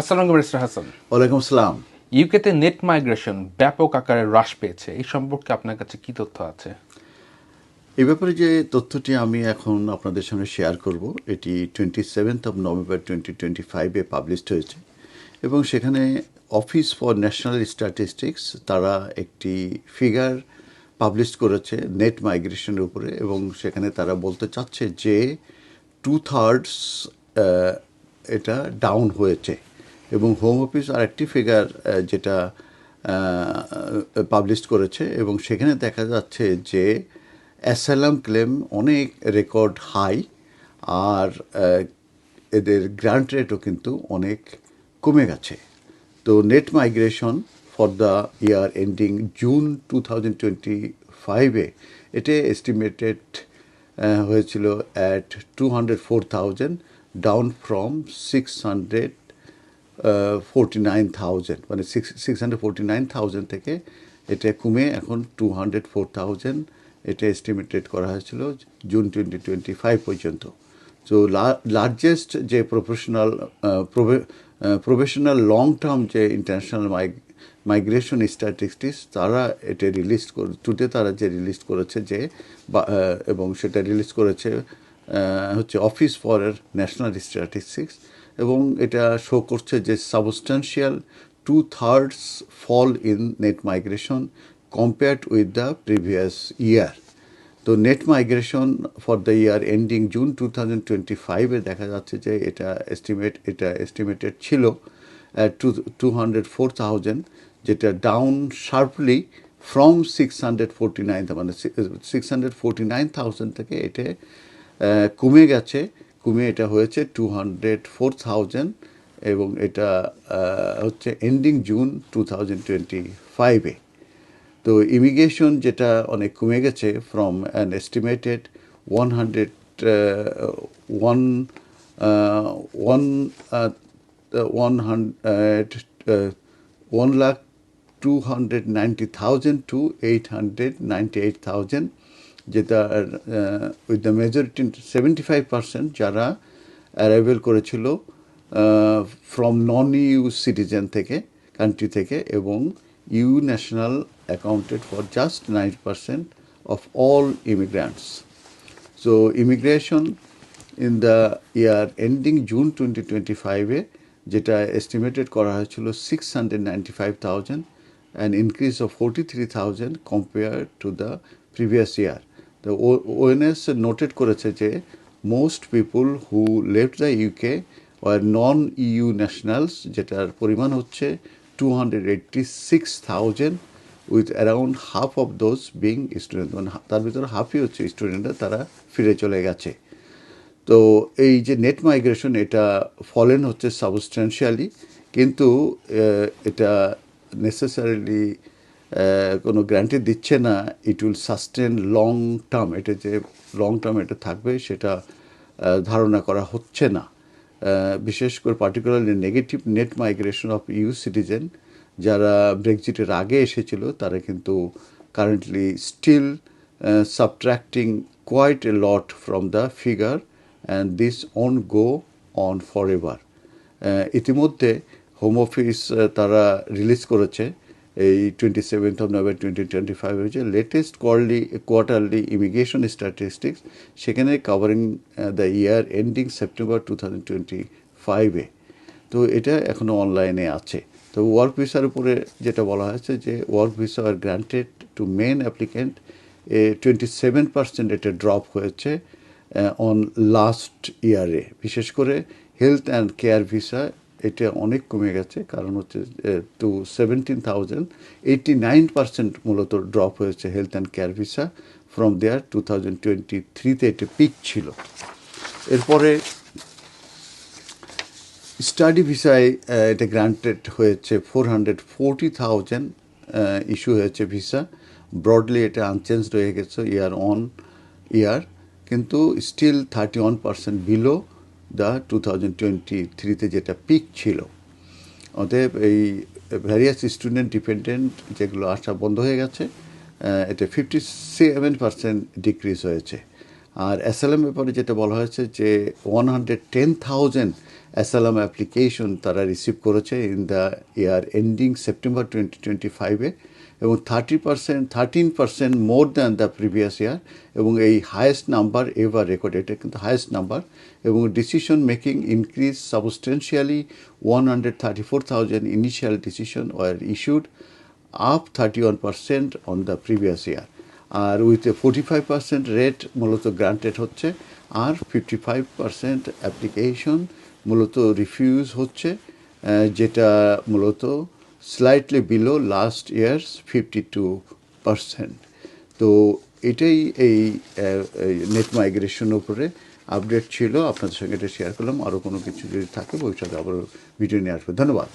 আসসালামু আলাইকুম মিস্টার হাসান। ওয়ালাইকুম আসসালাম। ইউকেতে নেট মাইগ্রেশন ব্যাপক আকারে হ্রাস পেয়েছে। এই সম্পর্কে আপনার কাছে কি তথ্য আছে? এই ব্যাপারে যে তথ্যটি আমি এখন আপনাদের সামনে শেয়ার করব এটি twenty seventh of November twenty twenty ফাইভে পাবলিশড হয়েছে এবং সেখানে অফিস ফর ন্যাশনাল স্ট্যাটিস্টিক্স তারা একটি ফিগার পাবলিশ করেছে নেট মাইগ্রেশনের উপরে এবং সেখানে তারা বলতে চাচ্ছে যে টু থার্ডস এটা ডাউন হয়েছে। এবং হোম অফিস আর একটি ফিগার যেটা পাবলিশ করেছে এবং সেখানে দেখা যাচ্ছে যে অ্যাসালাম ক্লেম অনেক রেকর্ড হাই আর এদের গ্রান্ট রেটও কিন্তু অনেক কমে গেছে। তো net migration for the year ending June two thousand twenty ফাইভে এটা এস্টিমেটেড হয়েছিল at two hundred four thousand down from six hundred forty nine thousand মানে six six hundred forty nine thousand থেকে এটা কমে এখন টু হান্ড্রেড ফোর থাউজেন্ড এটা estimated করা হয়েছিল জুন টোয়েন্টি টোয়েন্টি ফাইভ পর্যন্ত তো লার্জেস্ট যে প্রফেশনাল প্রফেশনাল লং টার্ম যে ইন্টারন্যাশনাল মাইগ্রেশন স্ট্যাটিস্টিক্স তারা এটা রিলিজ টুডে তারা যে রিলিজ করেছে যে এবং সেটা রিলিজ করেছে হচ্ছে অফিস ফর ন্যাশনাল স্ট্যাটিস্টিক্স এবং এটা শো করছে যে substantial two thirds fall in net migration compared with the previous year তো net migration for the year ending June two thousand twenty ফাইভে দেখা যাচ্ছে যে এটা এস্টিমেট এটা এস্টিমেটেড ছিল to two hundred four thousand যেটা down sharply from six hundred forty nine মানে six hundred forty nine thousand থেকে এটা কমে গেছে। কমে এটা হয়েছে টু হান্ড্রেড ফোর থাউজেন্ড এবং এটা হচ্ছে ending June two thousand twenty ফাইভে তো ইমিগ্রেশন যেটা অনেক কমে গেছে from an estimated one hundred one one one hundred one lakh two hundred ninety thousand two eight hundred ninety eight thousand যেটা with the majority seventy five percent যারা arrival করেছিল from non EU citizen থেকে country থেকে, এবং EU national accounted for just nine percent of all immigrants so immigration in the year ending June twenty twenty ফাইভে যেটা estimated করা হয়েছিল six hundred ninety five thousand an increase of forty three thousand compare to the previous year তো ONS noted করেছে যে most people who left the UK R non EU nationals যেটার পরিমাণ হচ্ছে two hundred eighty six thousand with around half of those being student মানে তার ভিতরে হাফই হচ্ছে স্টুডেন্টরা তারা ফিরে চলে গেছে। তো এই যে নেট মাইগ্রেশন এটা ফলেন হচ্ছে সাবস্টেন্সিয়ালি কিন্তু এটা নেসেসারিলি কোনো গ্যারান্টি দিচ্ছে না it will sustain long term এটা যে লং টার্ম এটা থাকবে সেটা ধারণা করা হচ্ছে না। বিশেষ করে particularly negative net migration of EU citizen যারা ব্রেক্সিটের আগে এসেছিল, তারা কিন্তু currently still subtracting quite a lot from the figure and this on go on for ever ইতিমধ্যে হোম অফিস তারা রিলিজ করেছে। এই twenty seventh of November twenty twenty five হয়েছে। Latest quarterly quarterly immigration statistics সেখানে covering the year ending September two thousand twenty ফাইভে তো এটা এখনও অনলাইনে আছে। তো ওয়ার্ক ভিসার উপরে যেটা বলা হয়েছে যে work visa R granted to main applicant twenty seven percent এটা ড্রপ হয়েছে অন লাস্ট ইয়ারে বিশেষ করে হেলথ অ্যান্ড কেয়ার ভিসা এটা অনেক কমে গেছে, কারণ হচ্ছে two seventeen thousand eighty nine percent মূলত ড্রপ হয়েছে health and care visa from their two thousand twenty থ্রিতে এটা পিক ছিল। এরপরে স্টাডি ভিসায় এটা গ্রান্টেড হয়েছে four hundred forty thousand issue হয়েছে ভিসা ব্রডলি এটা আনচেঞ্জ রয়ে গেছে ইয়ার অন ইয়ার কিন্তু still thirty one percent below the two thousand twenty থ্রিতে যেটা পিক ছিল, অতএব এই ভ্যারিয়াস স্টুডেন্ট ডিপেন্ডেন্ট যেগুলো আসা বন্ধ হয়ে গেছে এতে ফিফটি সেভেন পার্সেন্ট ডিক্রিজ হয়েছে। আর অ্যাসালাম ব্যাপারে যেটা বলা হয়েছে যে one hundred ten thousand asylum application তারা রিসিভ করেছে in the year ending September twenty twenty ফাইভে এবং thirty percent thirteen percent more than the previous year এবং এই হায়েস্ট নাম্বার এভার রেকর্ড এটা কিন্তু হায়েস্ট নাম্বার এবং decision making increase substantially one hundred thirty four thousand initial decision were issued up thirty one percent on the previous year R with a forty five percent rate মূলত granted হচ্ছে, আর fifty five percent application মূলত refuse হচ্ছে যেটা মূলত slightly below last year's fifty two percent তো এটাই এই নেট মাইগ্রেশন উপরে আপডেট ছিল। আপনাদের সঙ্গে এটা শেয়ার করলাম। আরও কোনো কিছু যদি থাকে, ভবিষ্যতে আবার ভিডিও নিয়ে আসবে। ধন্যবাদ।